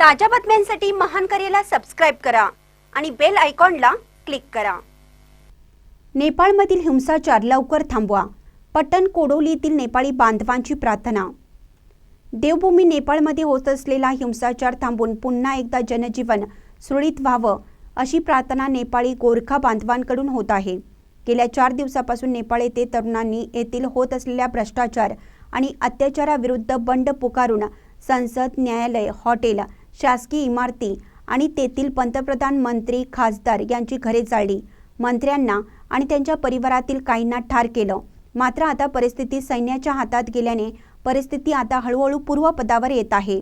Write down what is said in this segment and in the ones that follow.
ताज्या बातम्यांसाठी महान करेला सबस्क्राईब करा आणि बेल आयकॉनला क्लिक करा. नेपाळमधील हिंसाचार लवकर थांबवा. पट्टण कोडोलीतील नेपाळी बांधवांची प्रार्थना. देवभूमी नेपाळमध्ये होत असलेला हिंसाचार थांबून पुन्हा एकदा जनजीवन सुरळीत व्हावं अशी प्रार्थना नेपाळी गोरखा बांधवांकडून होत आहे. गेल्या चार दिवसापासून नेपाळ येथे तरुणांनी येथील होत असलेल्या भ्रष्टाचार आणि अत्याचाराविरुद्ध बंड पुकारून संसद न्यायालय हॉटेल शासकीय इमारती आणि तेथील पंतप्रधान मंत्री खासदार यांची घरे जाळली. मंत्र्यांना आणि त्यांच्या परिवारातील काहींना ठार केलं. मात्र आता परिस्थिती सैन्याच्या हातात गेल्याने परिस्थिती आता हळूहळू पूर्वपदावर येत आहे.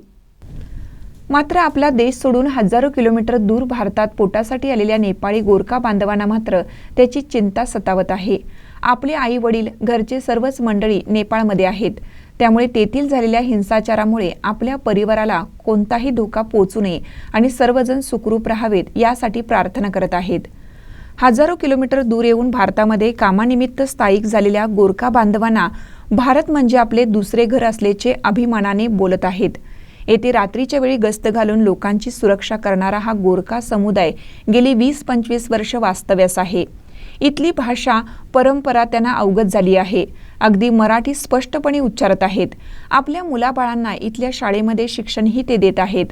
मात्र आपला देश सोडून हजारो किलोमीटर दूर भारतात पोटासाठी आलेल्या नेपाळी गोरखा बांधवांना मात्र त्याची चिंता सतावत आहे. आपले आई वडील घरचे सर्वच मंडळी नेपाळमध्ये आहेत. त्यामुळे तेथील झालेल्या हिंसाचारामुळे आपल्या परिवाराला कोणताही धोका पोचू नये आणि सर्वजण सुखरूप राहावेत यासाठी प्रार्थना करत आहेत. हजारो किलोमीटर दूर येऊन भारतामध्ये कामानिमित्त स्थायिक झालेल्या गोरखा बांधवांना भारत म्हणजे आपले दुसरे घर असल्याचे अभिमानाने बोलत आहेत. येथे रात्रीच्या वेळी गस्त घालून लोकांची सुरक्षा करणारा हा गोरखा समुदाय गेली वीस पंचवीस वर्ष वास्तव्यास आहे. इथली भाषा परंपरा त्यांना अवगत झाली आहे. अगदी मराठी स्पष्टपणे उच्चारत आहेत. आपल्या मुलाबाळांना इथल्या शाळेमध्ये शिक्षणही ते देत आहेत.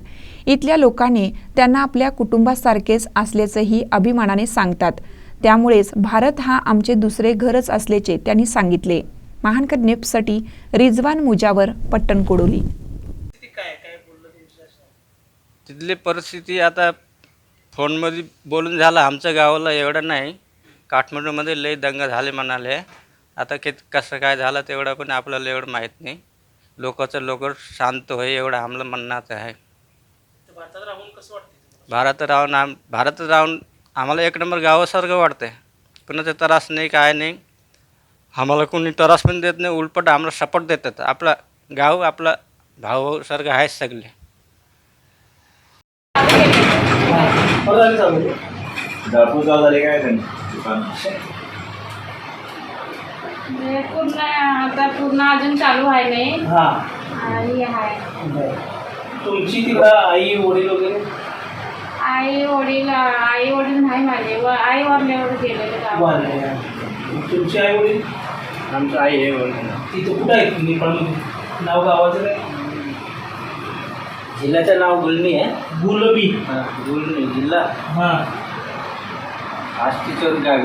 इथल्या लोकांनी त्यांना आपल्या कुटुंबासारखेच असल्याचंही अभिमानाने सांगतात. त्यामुळेच भारत हा आमचे दुसरे घरच असल्याचे त्यांनी सांगितले. महानकर नेपसाठी रिजवान मुजावर पट्टण कोडोली. तिथली परिस्थिती आता फोनमध्ये बोलून झालं. आमच्या गावाला एवढं नाही. काठमांडूमध्ये लई दंगा झाले म्हणाले. आता कित कसं काय झालं तेवढं पण आपल्याला एवढं माहीत नाही. लोकांचं लोक शांत होय एवढं आम्हाला म्हणण्याचं आहे. भारतात राहून आम भारतात राहून आम्हाला एक नंबर गावासारखं वाटतंय. कुणाचा त्रास नाही काय नाही. आम्हाला कोणी त्रास पण देत नाही उलपट आम्हाला सपोर्ट देतात. आपला गाव आपला भाऊसारखं आहेच सगळे. झाले काय त्यांनी? दुकान म्हणजे पूर्ण आता पूर्ण अजून चालू आहे नाही. हा. आणि आहे. बरं. तुमची तिकडं आई वडील वगैरे? आई वडील आई वडील नाही माझे. व आई वरल्यावर गेलेले गावात. वारले. तुमची आई वडील? आमचं आई हे तिथं कुठं आहेत नेपाळमध्ये नाव गावाचं काय? जिल्ह्याचं नाव गुलमी आहे. गुलबी गुलमी जिल्हा. हा. आष्टीचोर गावी